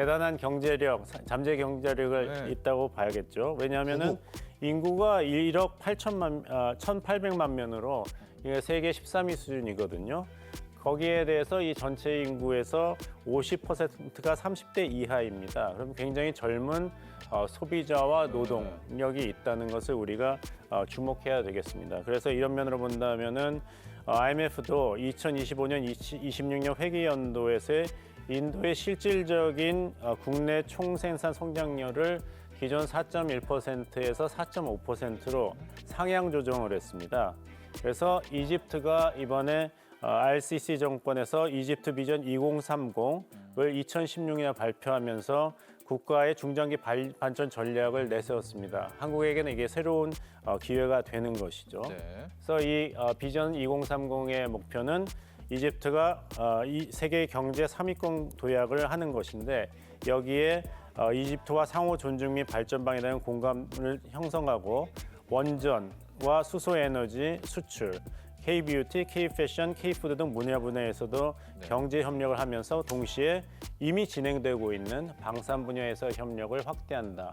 대단한 경제력, 사- 잠재 경제력을 네. 있다고 봐야겠죠. 왜냐하면은 인구가 1억 8천만, 아, 1,800만 명으로 이게 세계 13위 수준이거든요. 거기에 대해서 이 전체 인구에서 50%가 30대 이하입니다. 그럼 굉장히 젊은 어, 소비자와 노동력이 있다는 것을 우리가 어, 주목해야 되겠습니다. 그래서 이런 면으로 본다면은 어, IMF도 2025년, 26년 회계 연도에서의 인도의 실질적인 어, 국내 총생산 성장률을 기존 4.1%에서 4.5%로 상향 조정을 했습니다. 그래서 이집트가 이번에 어, RCC 정권에서 이집트 비전 2030을 2016년에 발표하면서 국가의 중장기 발- 발전 전략을 내세웠습니다. 한국에게는 이게 새로운 어, 기회가 되는 것이죠. 네. 그래서 이 어, 비전 2030의 목표는 이집트가 어, 이 세계 경제 3위권 도약을 하는 것인데 여기에 어, 이집트와 상호 존중 및 발전방에 대한 공감을 형성하고 원전과 수소 에너지 수출, K-뷰티, K-패션, K-푸드 등 분야 분야에서도 경제 협력을 하면서 동시에 이미 진행되고 있는 방산 분야에서 협력을 확대한다.